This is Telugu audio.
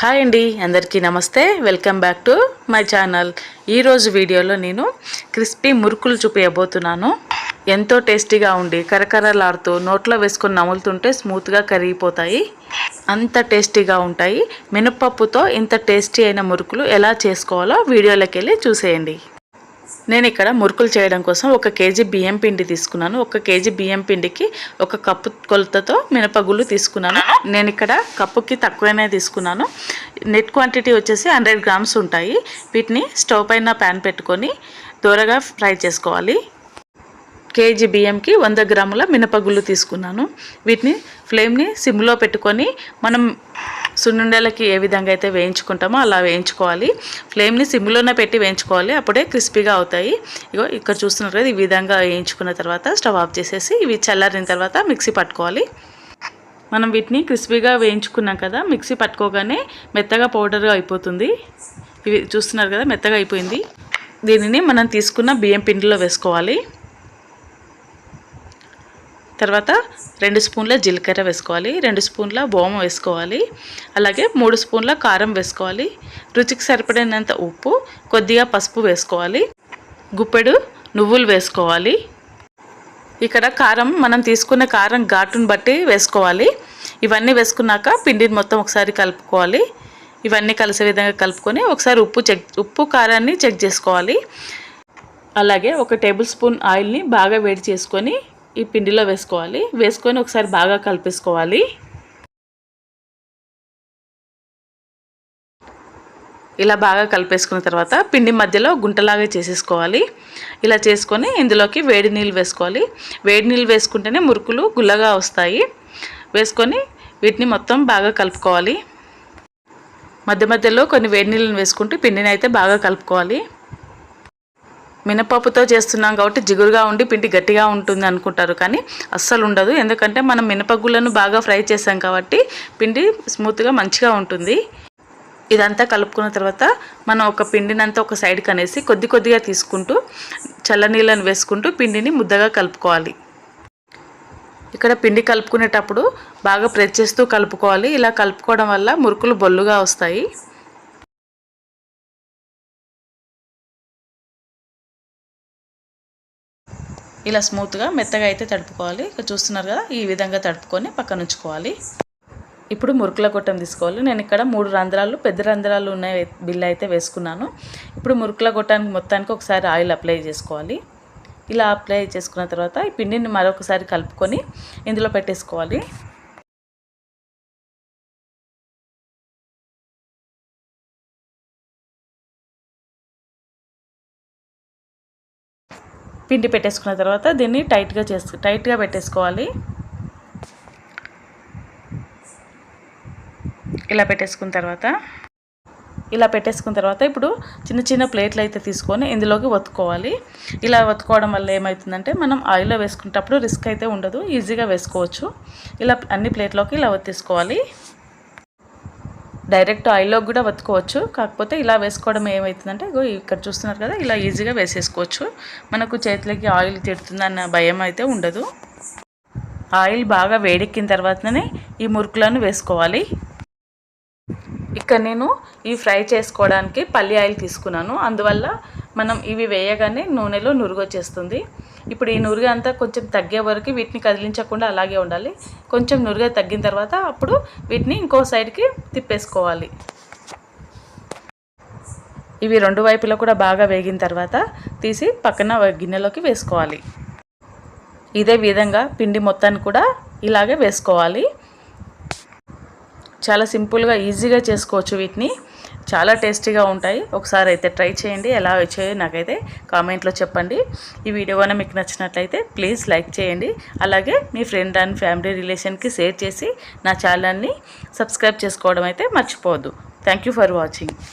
హాయ్ అండి అందరికీ నమస్తే. Welcome back to my channel. ఈరోజు వీడియోలో నేను క్రిస్పీ మురుకులు చూపించబోతున్నాను ఎంతో టేస్టీగా ఉండి కరకరలాడుతూ నోట్లో వేసుకొని నములుతుంటే స్మూత్గా కరిగిపోతాయి. అంత టేస్టీగా ఉంటాయి. మినపప్పుతో ఇంత టేస్టీ అయిన మురుకులు ఎలా చేసుకోవాలో వీడియోలోకి వెళ్ళి చూసేయండి. నేను ఇక్కడ మురుకులు చేయడం కోసం ఒక కేజీ బియ్యం పిండి తీసుకున్నాను. ఒక కేజీ బియ్యం పిండికి ఒక కప్పు కొలతతో మినపగుళ్ళు తీసుకున్నాను. నేను ఇక్కడ కప్పుకి తక్కువనే తీసుకున్నాను. నెట్ క్వాంటిటీ వచ్చేసి హండ్రెడ్ గ్రామ్స్ ఉంటాయి. వీటిని స్టవ్ పైన ప్యాన్ పెట్టుకొని దూరగా ఫ్రై చేసుకోవాలి. కేజీ బియ్యంకి వంద గ్రాముల మినపగుళ్ళు తీసుకున్నాను. వీటిని ఫ్లేమ్ని సిమ్లో పెట్టుకొని మనం సున్నుండలకి ఏ విధంగా అయితే వేయించుకుంటామో అలా వేయించుకోవాలి. ఫ్లేమ్ని సిమ్లోనే పెట్టి వేయించుకోవాలి. అప్పుడే క్రిస్పీగా అవుతాయి. ఇగో ఇక్కడ చూస్తున్నారు కదా ఈ విధంగా వేయించుకున్న తర్వాత స్టవ్ ఆఫ్ చేసేసి ఇవి చల్లారిన తర్వాత మిక్సీ పట్టుకోవాలి. మనం వీటిని క్రిస్పీగా వేయించుకున్నాం కదా మిక్సీ పట్టుకోగానే మెత్తగా పౌడర్గా అయిపోతుంది. ఇవి చూస్తున్నారు కదా మెత్తగా అయిపోయింది. దీనిని మనం తీసుకున్న బియ్యం పిండిలో వేసుకోవాలి. తర్వాత రెండు స్పూన్ల జీలకర్ర వేసుకోవాలి రెండు స్పూన్ల బోమ వేసుకోవాలి అలాగే మూడు స్పూన్ల కారం వేసుకోవాలి. రుచికి సరిపడినంత ఉప్పు కొద్దిగా పసుపు వేసుకోవాలి. గుప్పెడు నువ్వులు వేసుకోవాలి. ఇక్కడ కారం మనం తీసుకున్న కారం ఘాటును బట్టి వేసుకోవాలి. ఇవన్నీ వేసుకున్నాక పిండిని మొత్తం ఒకసారి కలుపుకోవాలి. ఇవన్నీ కలిసే విధంగా కలుపుకొని ఒకసారి ఉప్పు చెక్ ఉప్పు కారాన్ని చెక్ చేసుకోవాలి. అలాగే ఒక టేబుల్ స్పూన్ ఆయిల్ని బాగా వేడి చేసుకొని ఈ పిండిలో వేసుకోవాలి. వేసుకొని ఒకసారి బాగా కలిపేసుకోవాలి. ఇలా బాగా కలిపేసుకున్న తర్వాత పిండి మధ్యలో గుంటలాగా చేసేసుకోవాలి. ఇలా చేసుకొని ఇందులోకి వేడి నీళ్ళు వేసుకోవాలి. వేడి నీళ్ళు వేసుకుంటేనే మురుకులు గుల్లగా వస్తాయి. వేసుకొని వీటిని మొత్తం బాగా కలుపుకోవాలి. మధ్య మధ్యలో కొన్ని వేడి నీళ్ళని వేసుకుంటూ పిండిని అయితే బాగా కలుపుకోవాలి. మినపప్పుతో చేస్తున్నాం కాబట్టి జిగురుగా ఉండి పిండి గట్టిగా ఉంటుంది అనుకుంటారు. కానీ అస్సలు ఉండదు. ఎందుకంటే మనం మినపగుళ్ళను బాగా ఫ్రై చేసాం కాబట్టి పిండి స్మూత్గా మంచిగా ఉంటుంది. ఇదంతా కలుపుకున్న తర్వాత మనం ఒక పిండినంతా ఒక సైడ్కి అనేసి కొద్ది కొద్దిగా తీసుకుంటూ చల్లనీళ్ళని వేసుకుంటూ పిండిని ముద్దగా కలుపుకోవాలి. ఇక్కడ పిండి కలుపుకునేటప్పుడు బాగా ప్రెస్ చేస్తూ కలుపుకోవాలి. ఇలా కలుపుకోవడం వల్ల మురుకులు బొల్లుగా వస్తాయి. ఇలా స్మూత్గా మెత్తగా అయితే తడుపుకోవాలి. ఇక్కడ చూస్తున్నారు కదా ఈ విధంగా తడుపుకొని పక్కన ఉంచుకోవాలి. ఇప్పుడు మురుకుల గొట్టం తీసుకోవాలి. నేను ఇక్కడ మూడు రంధ్రాలు పెద్ద రంధ్రాలు ఉన్నాయి బిల్లు అయితే వేసుకున్నాను. ఇప్పుడు మురుకుల గొట్టానికి మొత్తానికి ఒకసారి ఆయిల్ అప్లై చేసుకోవాలి. ఇలా అప్లై చేసుకున్న తర్వాత ఈ పిండిని మరొకసారి కలుపుకొని ఇందులో పెట్టేసుకోవాలి. పిండి పెట్టేసుకున్న తర్వాత దీన్ని టైట్గా చేసు టైట్గా పెట్టేసుకోవాలి. ఇలా పెట్టేసుకున్న తర్వాత ఇలా పెట్టేసుకున్న తర్వాత ఇప్పుడు చిన్న చిన్న ప్లేట్లు అయితే తీసుకొని ఇందులోకి ఒత్తుకోవాలి ఇలా ఒత్తుకోవడం వల్ల ఏమవుతుందంటే మనం ఆయిల్లో వేసుకునేటప్పుడు రిస్క్ అయితే ఉండదు ఈజీగా వేసుకోవచ్చు. ఇలా అన్ని ప్లేట్లోకి ఇలా ఒత్తేసుకోవాలి డైరెక్ట్ ఆయిల్లో కూడా వత్తుకోవచ్చు. కాకపోతే ఇలా వేసుకోవడం ఏమవుతుందంటే ఇక్కడ చూస్తున్నారు కదా ఇలా ఈజీగా వేసేసుకోవచ్చు. మనకు చేతులకి ఆయిల్ తిడుతుందన్న భయం అయితే ఉండదు. ఆయిల్ బాగా వేడెక్కిన తర్వాతనే ఈ మురుకులను వేసుకోవాలి. ఇక్కడ నేను ఈ ఫ్రై చేసుకోవడానికి పల్లి ఆయిల్ తీసుకున్నాను. అందువల్ల మనం ఇవి వేయగానే నూనెలో నురుగు వచ్చేస్తుంది ఇప్పుడు ఈ నురుగు అంతా కొంచెం తగ్గే వరకు వీటిని కదిలించకుండా అలాగే ఉండాలి. కొంచెం నురుగ తగ్గిన తర్వాత అప్పుడు వీటిని ఇంకో సైడ్కి తిప్పేసుకోవాలి. ఇవి రెండు వైపులా కూడా బాగా వేగిన తర్వాత తీసి పక్కన గిన్నెలోకి వేసుకోవాలి. ఇదే విధంగా పిండి మొత్తాన్ని కూడా ఇలాగే వేసుకోవాలి. చాలా సింపుల్గా ఈజీగా చేసుకోవచ్చు వీటిని. చాలా టేస్టీగా ఉంటాయి. ఒకసారి అయితే ట్రై చేయండి. ఎలా వచ్చాయో నాకైతే కామెంట్లో చెప్పండి. ఈ వీడియో కానీ మీకు నచ్చినట్లయితే ప్లీజ్ లైక్ చేయండి. అలాగే మీ ఫ్రెండ్ అండ్ ఫ్యామిలీ రిలేషన్కి షేర్ చేసి నా ఛానల్ని సబ్స్క్రైబ్ చేసుకోవడం అయితే మర్చిపోవద్దు. Thank for watching.